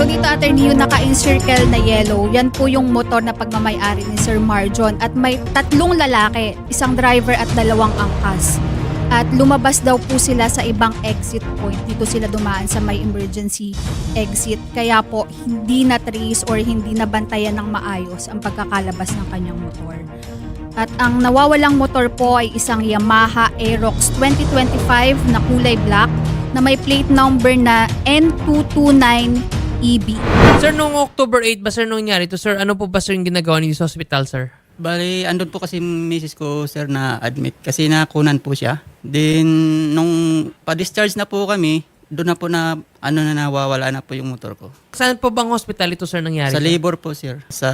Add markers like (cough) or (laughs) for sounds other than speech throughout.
So dito attorney yung naka-encircle na yellow, yan po yung motor na pagmamayari ni Sir Marjon at may tatlong lalaki, isang driver at dalawang angkas. At lumabas daw po sila sa ibang exit point. Dito sila dumaan sa may emergency exit. Kaya po hindi na trace or hindi na bantayan ng maayos ang pagkakalabas ng kanyang motor. At ang nawawalang motor po ay isang Yamaha Aerox 2025 na kulay black na may plate number na N229EB. Sir, noong October 8 ba sir nung nangyari to sir, ano po ba sir yung ginagawa niyo sa hospital sir? Bali, andun po kasi misis ko, sir, na admit. Kasi nakunan po siya. Then, nung pa-discharge na po kami, doon na po na, ano na nawawala na po yung motor ko. Saan po bang hospital ito sir nangyari? Sa sir? labor po, sir. Sa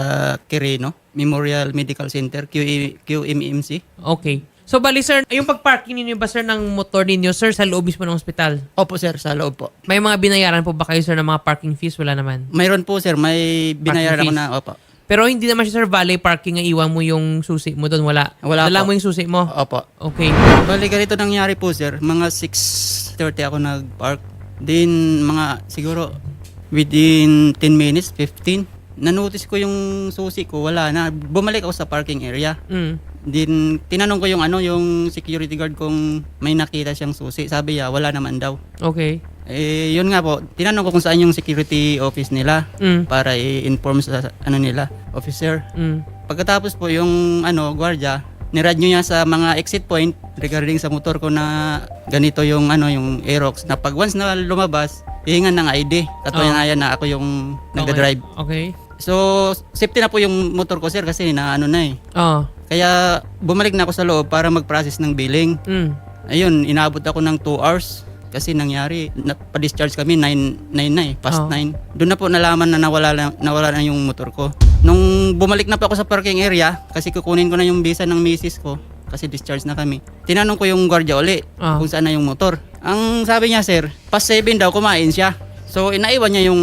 Quirino, Memorial Medical Center, QE, QMMC. Okay. So bali sir, yung pagparking ninyo ba sir ng motor ninyo sir sa loob mismo ng hospital? Opo, sir, sa loob po. May mga binayaran po ba kayo sir ng mga parking fees? Wala naman. Mayroon po, sir. May binayaran ako fees. na, opo. Pero hindi naman siya sir valet parking ang iwan mo yung susi mo doon. Wala. Wala Dala po. mo yung susi mo. Opo. Okay. Bali, ganito nangyari po, sir. Mga 6.30 ako nag-park. Then, mga siguro within 10 minutes, 15, nanotice ko yung susi ko, wala na. Bumalik ako sa parking area. Mm. Then, tinanong ko yung ano, yung security guard kung may nakita siyang susi. Sabi niya, wala naman daw. Okay. Eh, yun nga po, tinanong ko kung saan yung security office nila Mm. para i-inform sa ano nila, officer. Mm. Pagkatapos po yung ano, gwardiya, nirad nyo niya sa mga exit point regarding sa motor ko na ganito yung ano yung Aerox na pag once na lumabas, hihingan ng ID. Katunayan na ako yung nagda-drive. Okay. So, safety na po yung motor ko sir kasi na ano na eh. Oh. Kaya bumalik na ako sa loob para mag-process ng billing. Mm. Ayun, inabot ako ng 2 hours kasi nangyari, na, pa-discharge kami 9, 9 na eh, past Oh. 9. Doon na po nalaman na nawala na, nawala na yung motor ko. Nung bumalik na po ako sa parking area, kasi kukunin ko na yung visa ng misis ko, kasi discharge na kami. Tinanong ko yung guardia uli Ah. kung saan na yung motor. Ang sabi niya, sir, past 7 daw kumain siya. So, inaiwan niya yung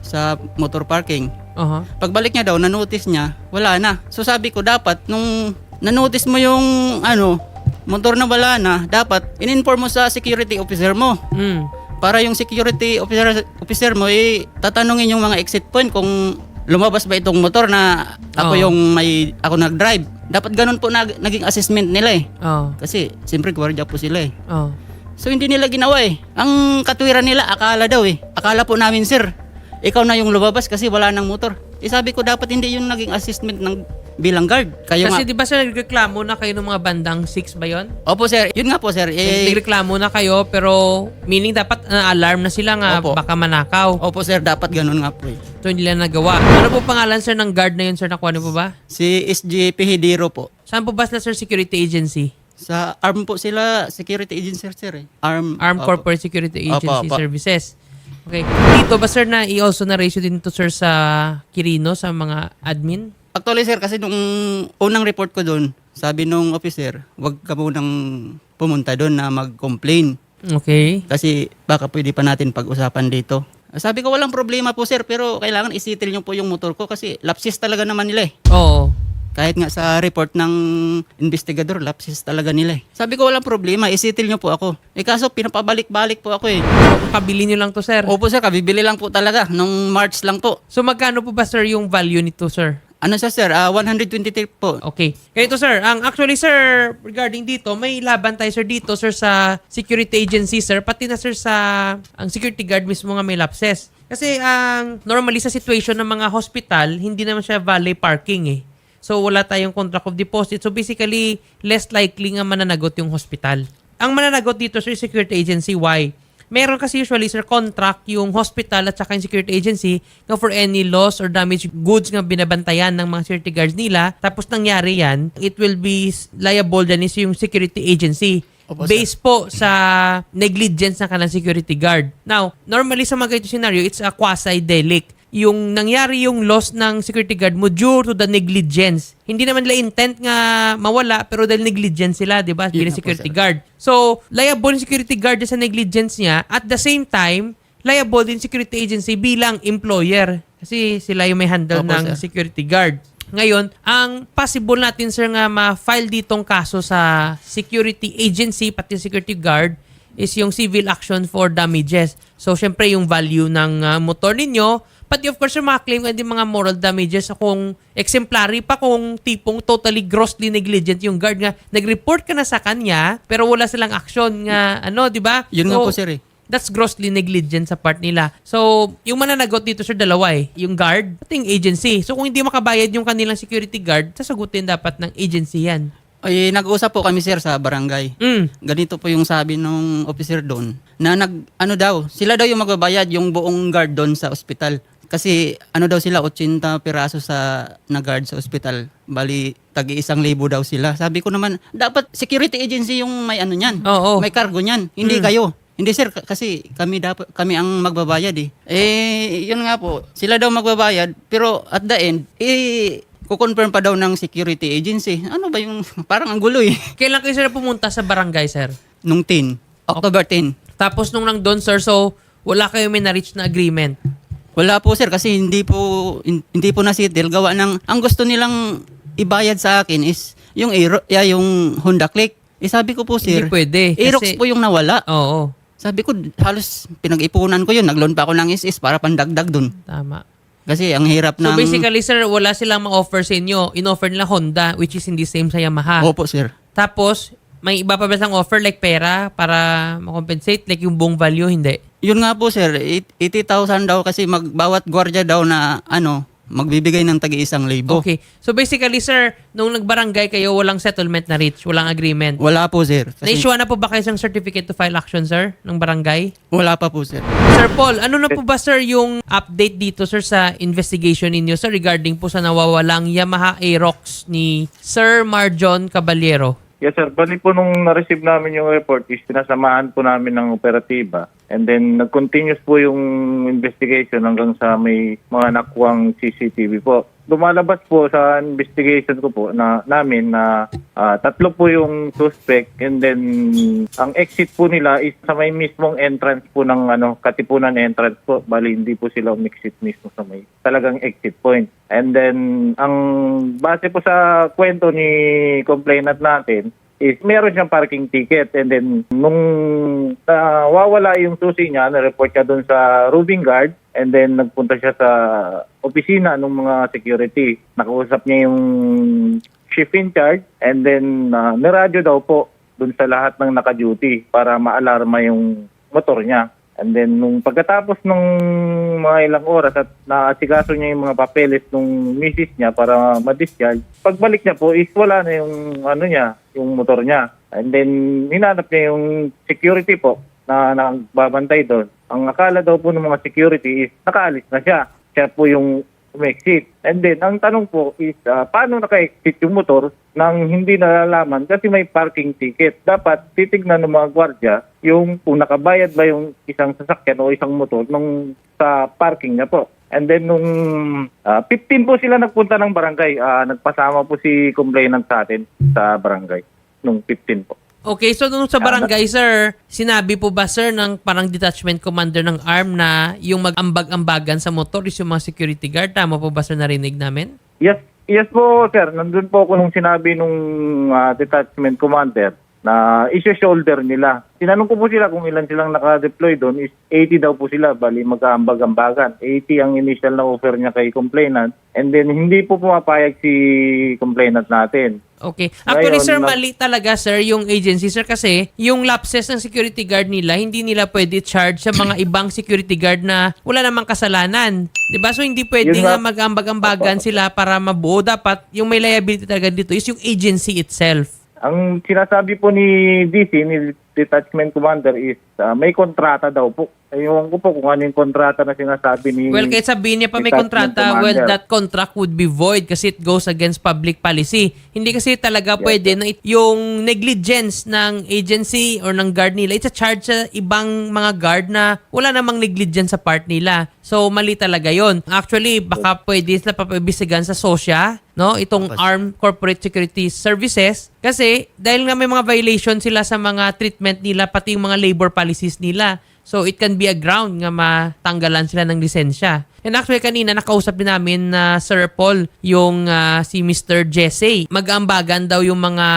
sa motor parking. Aha. Pagbalik niya daw, nanotice niya, wala na. So sabi ko, dapat nung nanotice mo yung ano, motor na wala na, dapat in-inform mo sa security officer mo. Mm. Para yung security officer, officer mo, eh, tatanungin yung mga exit point kung lumabas ba itong motor na ako Oo. yung may, ako nag-drive. Dapat ganun po nag, naging assessment nila eh. Oh. Kasi, siyempre, gwardiya po sila eh. Oh. So hindi nila ginawa eh. Ang katwiran nila, akala daw eh. Akala po namin, sir, ikaw na yung lumabas kasi wala ng motor. Eh sabi ko, dapat hindi yung naging assessment ng bilang guard. Kayo Kasi nga. di ba sir, nagreklamo na kayo ng mga bandang 6 ba yon? Opo, sir. Yun nga po, sir. Eh, Nagreklamo na kayo pero meaning dapat na-alarm na sila nga Opo. baka manakaw. opo, sir. Dapat ganun nga po eh. So hindi nila nagawa. Ano po pangalan sir ng guard na yun sir? Nakuha niyo po ba? Si SG Pihidiro po. Saan po ba sila sir security agency? Sa ARM po sila, security agency, sir eh. ARM. Armed opo. Corporate Security Opo, Agency opo. Services. Okay. Dito ba sir na i-also na ratio din to sir sa Kirino sa mga admin? Actually, sir, kasi nung unang report ko doon, sabi nung officer, wag ka munang pumunta doon na mag-complain. Okay. Kasi baka pwede pa natin pag-usapan dito. Sabi ko walang problema po sir pero kailangan isitil niyo po yung motor ko kasi lapsis talaga naman nila eh. Oo. Kahit nga sa report ng investigador, lapsis talaga nila eh. Sabi ko walang problema, isitil niyo po ako. Eh kaso pinapabalik-balik po ako eh. Kabili nyo lang to sir. Opo sir, kabibili lang po talaga. Nung March lang po. So magkano po ba sir yung value nito sir? Ano siya sir? Ah, 123 po. Okay. Ganito sir, ang actually sir, regarding dito, may laban tayo sir dito sir sa security agency sir, pati na sir sa ang security guard mismo nga may lapses. Kasi ang normally sa situation ng mga hospital, hindi naman siya valet parking eh. So wala tayong contract of deposit. So basically, less likely nga mananagot yung hospital. Ang mananagot dito sir, security agency, why? Meron kasi usually sir contract yung hospital at saka yung security agency na for any loss or damaged goods nga binabantayan ng mga security guards nila. Tapos nangyari yan, it will be liable then is yung security agency. Opo, sir. Based po sa negligence ng kanang security guard. Now, normally sa mga ganito scenario, it's a quasi-delict yung nangyari yung loss ng security guard mo due to the negligence. Hindi naman nila intent nga mawala pero dahil negligence sila, 'di ba? Bilang po, security sir. guard. So, liable yung security guard sa negligence niya. At the same time, liable din security agency bilang employer. Kasi sila yung may handle Opo, ng sir. security guard. Ngayon, ang possible natin sir nga ma-file ditong kaso sa security agency pati security guard is yung civil action for damages. So, syempre yung value ng ah, motor ninyo Pati of course, sir, makaklaim ka din mga moral damages kung exemplary pa kung tipong totally grossly negligent yung guard nga. Nag-report ka na sa kanya, pero wala silang action nga, ano, di ba? Yun nga So, po sir eh. That's grossly negligent sa part nila. So, yung mananagot dito sir, dalawa eh. Yung guard, at yung agency. So, kung hindi makabayad yung kanilang security guard, sasagutin dapat ng agency yan. Ay, nag-usap po kami sir sa barangay. Mm. Ganito po yung sabi nung officer doon na nag ano daw, sila daw yung magbabayad yung buong guard doon sa ospital. Kasi ano daw sila 80 piraso sa na guard sa ospital. Bali tagi isang libo daw sila. Sabi ko naman dapat security agency yung may ano niyan. Oo. May cargo niyan, hindi Mm. kayo. Hindi sir k- kasi kami dapat kami ang magbabayad eh. Eh yun nga po, sila daw magbabayad pero at the end eh kukonfirm pa daw ng security agency. Ano ba yung (laughs) parang ang gulo eh. Kailan kayo sir pumunta sa barangay, sir? Nung 10, October 10. Tapos nung nang doon, sir, so wala kayo may na-reach na agreement. Wala po sir kasi hindi po hin- hindi po na-settle gawa ng ang gusto nilang ibayad sa akin is yung Aero, yeah, yung Honda Click. Eh sabi ko po sir, Hindi pwede. Aerox kasi- po yung nawala. Oo, Sabi ko halos pinag-ipunan ko yun. Nag-loan pa ako ng SS para pandagdag dun. tama. Kasi ang hirap So ng... basically, sir, wala silang ma-offer sa inyo. In-offer nila Honda, which is hindi same sa Yamaha. Opo sir. Tapos, may iba pa ba silang offer like pera para makompensate? Like yung buong value, hindi. Yun nga po sir, Eight- 80,000 daw kasi mag, bawat gwardiya daw na ano, magbibigay ng tagi isang libo. Okay. So basically, sir, nung nagbarangay kayo, walang settlement na reach, walang agreement. Wala po sir. Kasi Na-issue na po ba kayo ng certificate to file action, sir, ng barangay? wala pa po sir. Sir Paul, ano na po ba sir yung update dito sir sa investigation ninyo sir regarding po sa nawawalang Yamaha Aerox ni Sir Marjon Caballero? Yes sir, bali po nung na-receive namin yung report is sinasamahan po namin ng operatiba and then nag-continuous po yung investigation hanggang sa may mga nakuwang CCTV po. Lumalabas po sa investigation ko po na namin na ah, tatlo po yung suspect and then ang exit po nila is sa may mismong entrance po ng ano Katipunan entrance po. Bali hindi po sila umexit mismo sa may talagang exit point. And then ang base po sa kwento ni complainant natin is meron siyang parking ticket and then nung nawawala yung susi niya, na-report niya doon sa roving guard and then nagpunta siya sa opisina ng mga security. Nakausap niya yung shift in charge and then uh, niradyo daw po doon sa lahat ng naka-duty para maalarma yung motor niya. And then nung pagkatapos nung mga ilang oras at naasikaso niya yung mga papeles nung misis niya para ma-discharge, pagbalik niya po is wala na yung ano niya, yung motor niya. And then hinanap niya yung security po na nagbabantay doon. Ang akala daw po ng mga security is nakaalis na siya. Siya po yung umexit. And then, ang tanong po is, ah, paano naka-exit yung motor nang hindi nalalaman kasi may parking ticket. Dapat titignan ng mga gwardya yung kung nakabayad ba yung isang sasakyan o isang motor nung sa parking niya po. And then nung ah, 15 po sila nagpunta ng barangay, ah, nagpasama po si complainant sa atin sa barangay nung 15 po. Okay, so nung sa barangay, sir, sinabi po ba, sir, ng parang detachment commander ng ARM na yung mag-ambag-ambagan sa motor is yung mga security guard? Tama po ba, sir, narinig namin? Yes, yes po sir. Nandun po ako nung sinabi nung ah, detachment commander na isi-shoulder nila. Tinanong ko po sila kung ilan silang naka-deploy doon is 80 daw po sila, bali mag-aambag-ambagan. 80 ang initial na offer niya kay complainant and then hindi po pumapayag si complainant natin. Okay. Actually, Ngayon, sir, mali talaga, sir, yung agency, sir, kasi yung lapses ng security guard nila, hindi nila pwede charge sa mga (coughs) ibang security guard na wala namang kasalanan. 'Di ba So, hindi pwede Yun nga nga. mag-ambag-ambagan sila para mabuo. Dapat, yung may liability talaga dito is yung agency itself. Ang sinasabi po ni DC, ni detachment commander is ah, may kontrata daw po. Ewan ko po kung ano yung kontrata na sinasabi ni Well, kahit sabihin niya pa may kontrata, well, commander. that contract would be void kasi it goes against public policy. Hindi kasi talaga Yes, pwede sir. na it- yung negligence ng agency or ng guard nila, it's a charge sa ibang mga guard na wala namang negligence sa part nila. So, mali talaga yon. Actually, baka pwede sila papabisigan sa SOSYA, no? Itong Armed Corporate Security Services. Kasi, dahil nga may mga violation sila sa mga treatment nila, pati yung mga labor policies nila. So it can be a ground nga matanggalan sila ng lisensya. And actually kanina nakausap din namin na Sir Paul yung ah, si Mr. Jesse. Mag-aambagan daw yung mga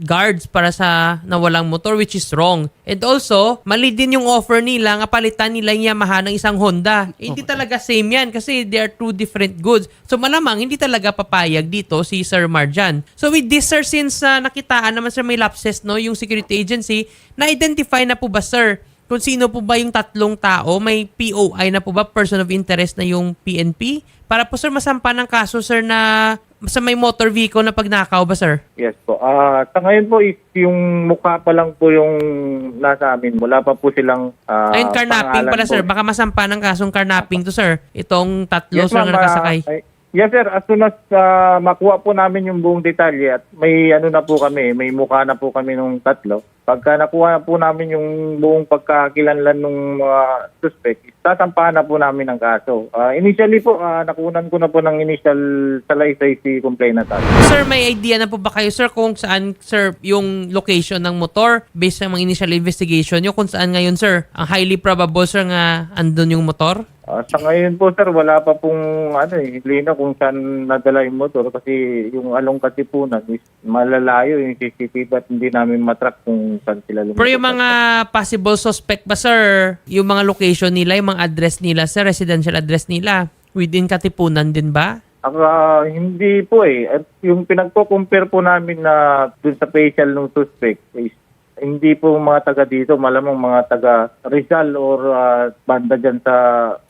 guards para sa nawalang motor which is wrong. And also, mali din yung offer nila nga palitan nila yung Yamaha ng isang Honda. Eh, hindi talaga same yan kasi they are two different goods. So malamang hindi talaga papayag dito si Sir Marjan. So with this sir, since ah, nakitaan naman sir may lapses no yung security agency, na-identify na po ba sir kung sino po ba yung tatlong tao, may POI na po ba, person of interest na yung PNP? Para po sir, masampa ng kaso sir na sa may motor vehicle na pagnakaw ba sir? Yes po. Ah, sa ngayon po is yung mukha pa lang po yung nasa amin. Wala pa po silang ah, Ayun, carnapping pangalan pala po. sir. Baka masampa ng kasong carnapping to sir. Itong tatlo sir ma'am, na nakasakay. ah, ay- yes sir, as soon as ah, makuha po namin yung buong detalye at may ano na po kami, may mukha na po kami nung tatlo. Pagka nakuha na po namin yung buong pagkakilanlan ng mga suspect, tatampahan na po namin ang kaso. Ah, initially po, ah, nakunan ko na po ng initial salaysay si complainant. Sir, may idea na po ba kayo sir kung saan sir yung location ng motor based sa mga initial investigation nyo kung saan ngayon sir? Ang highly probable sir nga andun yung motor? Ah, sa ngayon po sir, wala pa pong ano eh, lino kung saan nadala yung motor kasi yung along katipunan is malalayo yung CCTV at hindi namin matrack kung saan sila lumusok. Pero yung mga possible suspect ba sir, yung mga location nila, yung mga address nila sir, residential address nila, within Katipunan din ba? Ah, hindi po eh. At yung pinagko-compare po namin na dun sa facial ng suspect is hindi po mga taga dito, malamang mga taga Rizal or ah, banda dyan sa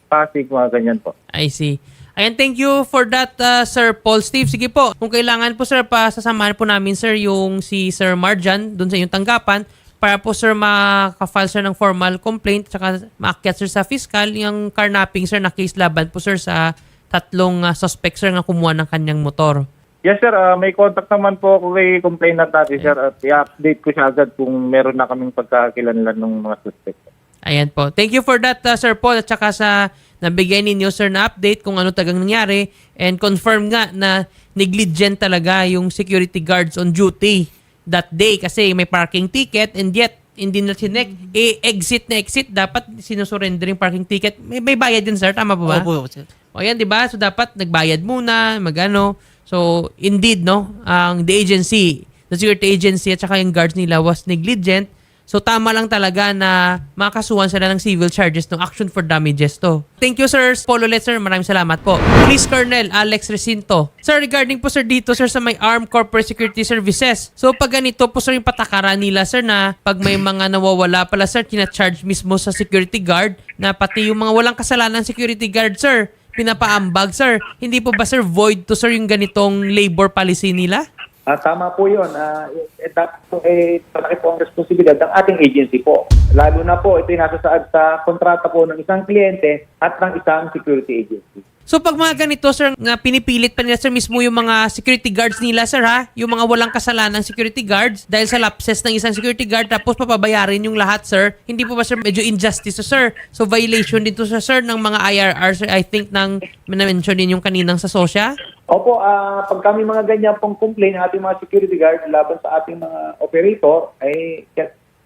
Pasig, mga ganyan po. I see. Ayan, thank you for that, uh, Sir Paul Steve. Sige po, kung kailangan po, sir, pa sasamahan po namin, sir, yung si Sir Marjan doon sa inyong tanggapan para po, sir, makafile, sir, ng formal complaint tsaka maakyat, sir, sa fiscal yung carnapping, sir, na case laban po, sir, sa tatlong uh, suspect, sir, nga kumuha ng kanyang motor. Yes sir, Ah, may contact naman po ako kay complainant natin sir at i-update ko siya agad kung meron na kaming pagkakilanlan ng mga suspect. Ayan po. Thank you for that, uh, Sir Paul, at saka sa nabigay ninyo, sir, na update kung ano tagang nangyari and confirm nga na negligent talaga yung security guards on duty that day kasi may parking ticket and yet hindi na sinek. Eh, exit na exit, dapat sinusurrender yung parking ticket. May, may bayad din, sir. Tama po ba? Opo, sir. O yan, di ba? So, dapat nagbayad muna, magano. So, indeed, no, ang the agency, the security agency at saka yung guards nila was negligent. So, tama lang talaga na makasuhan sila ng civil charges ng action for damages to. Thank you, sir. Paul ulit. Maraming salamat po. Police Colonel Alex Recinto. Sir, regarding po, sir, dito, sir, sa may Armed Corporate Security Services. So, pag ganito po, sir, yung patakaran nila, sir, na pag may mga nawawala pala, sir, kina-charge mismo sa security guard na pati yung mga walang kasalanan security guard, sir, pinapaambag, sir. Hindi po ba, sir, void to, sir, yung ganitong labor policy nila? Ah, tama po yun. Ah, eh, dapat po, eh, malaki po ang responsibilidad ng ating agency po. Lalo na po, ito yung nasa saad sa kontrata po ng isang kliyente at ng isang security agency. So pag mga ganito sir, na pinipilit pa nila sir mismo yung mga security guards nila sir ha, yung mga walang kasalanan security guards dahil sa lapses ng isang security guard tapos papabayarin yung lahat sir, hindi po ba sir medyo injustice sir? So violation din to sa sir ng mga IRR sir, I think nang na-mention din yung kaninang sa sosya? Opo, ah, pag kami mga ganyan pong complain ng ating mga security guard laban sa ating mga operator, ay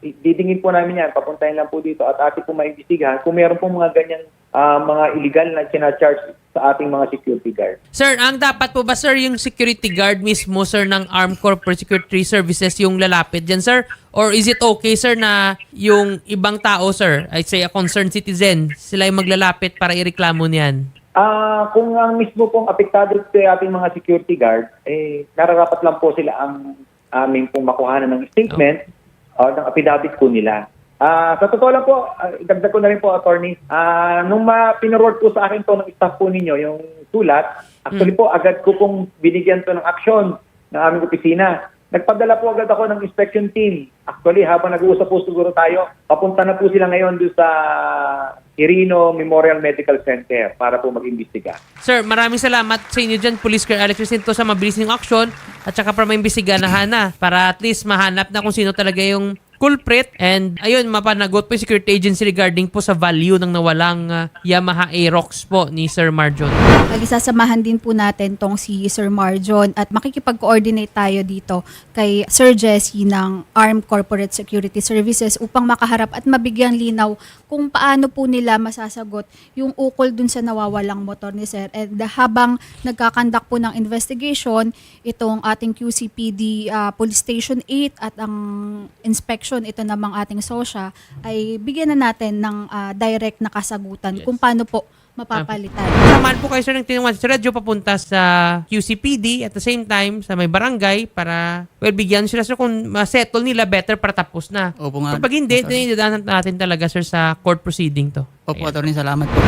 didingin po namin yan, papuntahin lang po dito at ating po maimbestigahan kung meron pong mga ganyang ah, mga illegal na charge sa ating mga security guard. Sir, ang dapat po ba sir yung security guard mismo sir ng Armed Corporate Security Services yung lalapit dyan sir? Or is it okay sir na yung ibang tao sir, I say a concerned citizen, sila yung maglalapit para ireklamo niyan? Ah, kung ang mismo pong apektado sa ating mga security guard, eh nararapat lang po sila ang aming pong makuhanan ng statement o ng affidavit po nila. Ah, sa totoo lang po, ah, idagdag ko na rin po, attorney, ah, nung ma pinurward po sa akin to ng staff po ninyo, yung sulat, actually po, agad ko pong binigyan to ng aksyon ng aming opisina. Nagpadala po agad ako ng inspection team. Actually, habang nag-uusap po siguro tayo, papunta na po sila ngayon doon sa Irino Memorial Medical Center para po mag-imbestiga. Sir, maraming salamat sa inyo dyan, Police Colonel Alex Jacinto, sa mabilis niyong aksyon at saka para maimbestiga na hana para at least mahanap na kung sino talaga yung culprit and ayun mapanagot po yung security agency regarding po sa value ng nawalang ah, Yamaha Aerox po ni Sir Marjon. Bali, sasamahan din po natin tong si Sir Marjon at makikipag-coordinate tayo dito kay Sir Jesse ng Armed Corporate Security Services upang makaharap at mabigyan linaw kung paano po nila masasagot yung ukol dun sa nawawalang motor ni Sir. And habang nagkakandak po ng investigation, itong ating QCPD ah, Police Station 8 at ang inspection, ito namang ating SOSHA, ay bigyan na natin ng ah, direct na kasagutan kung paano po mapapalitan. Samahan po kayo sir ng tinuwan si Radyo papunta sa QCPD at the same time sa may barangay para well bigyan sila sir kung ma-settle nila better para tapos na. Opo nga. Kapag hindi, dinidaanan natin talaga sir sa court proceeding to. Opo, Ayan. attorney, salamat po.